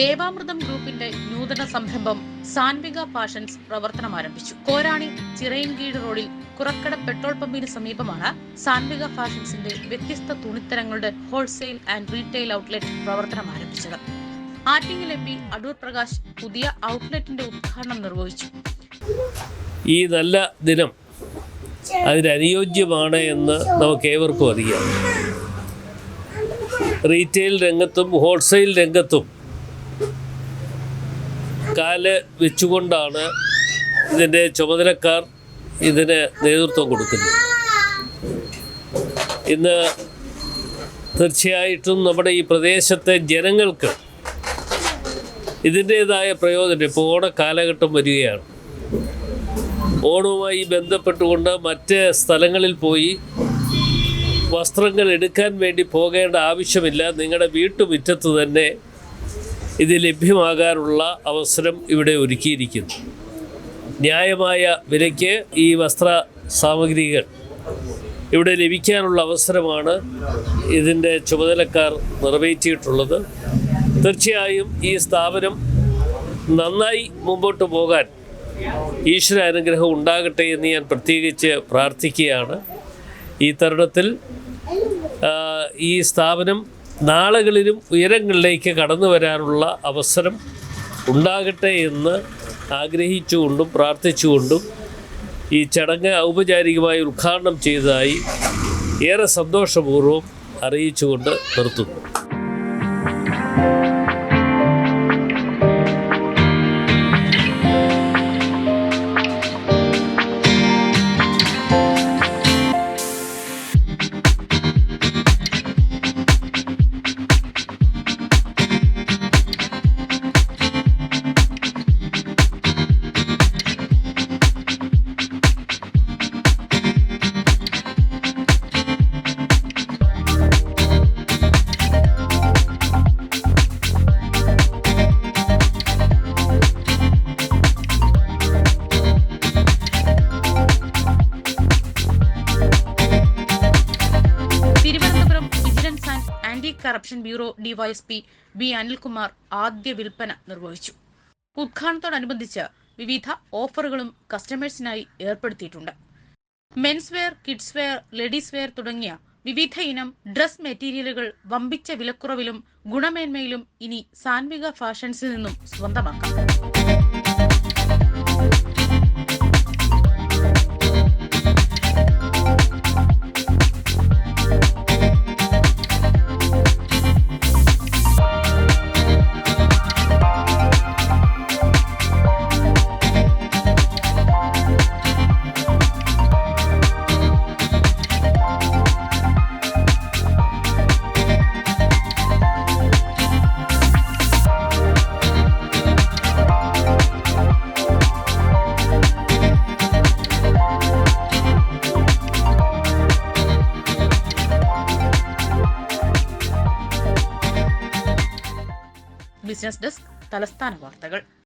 ദേവാമൃതം ഗ്രൂപ്പിന്റെ നൂതന സംരംഭം സാൻവിക ഫാഷൻസ് പ്രവർത്തനം ആരംഭിച്ചു. കോരാണി ചിറയൻകീട് റോഡിൽ കുറക്കട പെട്രോൾ പമ്പിന് സമീപമാണ് സാൻവിക ഫാഷൻസിന്റെ വ്യത്യസ്ത തുണിത്തരങ്ങളുടെ ഹോൾസെയിൽ ആൻഡ് റീറ്റെയിൽ ഔട്ട്ലെറ്റ് പ്രവർത്തനം ആരംഭിച്ചത്. ആറ്റിങ്ങൽ എം പി അടൂർ പ്രകാശ് പുതിയ ഔട്ട്ലെറ്റിന്റെ ഉദ്ഘാടനം നിർവഹിച്ചു. ഈ നല്ല ദിനം അതിനനുയോജ്യമാണ് എന്ന് നമുക്ക് ഏവർക്കും അറിയാം. റീറ്റെയിൽ രംഗത്തും ഹോൾസെയിൽ രംഗത്തും കാൽ വെച്ചുകൊണ്ടാണ് ഇതിന്റെ ചുമതലക്കാർ ഇതിന് നേതൃത്വം കൊടുക്കുന്നത്. ഇന്ന് തീർച്ചയായിട്ടും നമ്മുടെ ഈ പ്രദേശത്തെ ജനങ്ങൾക്ക് ഇതിന്റേതായ പ്രയോജനം ഇപ്പോൾ ഓണക്കാലഘട്ടം വരികയാണ്. ഓണവുമായി ബന്ധപ്പെട്ടുകൊണ്ട് മറ്റ് സ്ഥലങ്ങളിൽ പോയി വസ്ത്രങ്ങൾ എടുക്കാൻ വേണ്ടി പോകേണ്ട ആവശ്യമില്ല. നിങ്ങളുടെ വീട്ടുമുറ്റത്ത് തന്നെ ഇത് ലഭ്യമാകാനുള്ള അവസരം ഇവിടെ ഒരുക്കിയിരിക്കുന്നു. ന്യായമായ വിലയ്ക്ക് ഈ വസ്ത്ര സാമഗ്രികൾ ഇവിടെ ലഭിക്കാനുള്ള അവസരമാണ് ഇതിന്റെ ചുമതലക്കാർ നിറവേറ്റിയിട്ടുള്ളത്. തീർച്ചയായും ഈ സ്ഥാപനം നന്നായി മുമ്പോട്ട് പോകാൻ ഈശ്വര അനുഗ്രഹം ഉണ്ടാകട്ടെ എന്ന് ഞാൻ പ്രത്യേകിച്ച് പ്രാർത്ഥിക്കുകയാണ്. ഈ തരുണത്തിൽ ഈ സ്ഥാപനം നാളുകളിലും ഉയരങ്ങളിലേക്ക് കടന്നു വരാനുള്ള അവസരം ഉണ്ടാകട്ടെ എന്ന് ആഗ്രഹിച്ചുകൊണ്ടും പ്രാർത്ഥിച്ചുകൊണ്ടും ഈ ചടങ്ങ് ഔപചാരികമായി ഉദ്ഘാടനം ചെയ്തതായി ഏറെ സന്തോഷപൂർവം അറിയിച്ചുകൊണ്ട് നിർത്തുന്നു. Anti corruption bureau DYSP B Anilkumar ആദ്യ വിൽപ്പന നിർവഹിച്ചു. ഉദ്ഘാടനത്തോടനുബന്ധിച്ച് വിവിധ ഓഫറുകളും കസ്റ്റമേഴ്സിനായി ഏർപ്പെടുത്തിയിട്ടുണ്ട്. Men's wear kids wear ladies wear തുടങ്ങിയ വിവിധ ഇനം ഡ്രസ് മെറ്റീരിയലുകൾ വമ്പിച്ച വിലക്കുറവിലും ഗുണമേന്മയിലും ഇനി സാൻവിക ഫാഷൻസിൽ നിന്നും സ്വന്തമാക്കാം. ബിസിനസ് ഡെസ്ക് തലസ്ഥാന വാർത്തകൾ.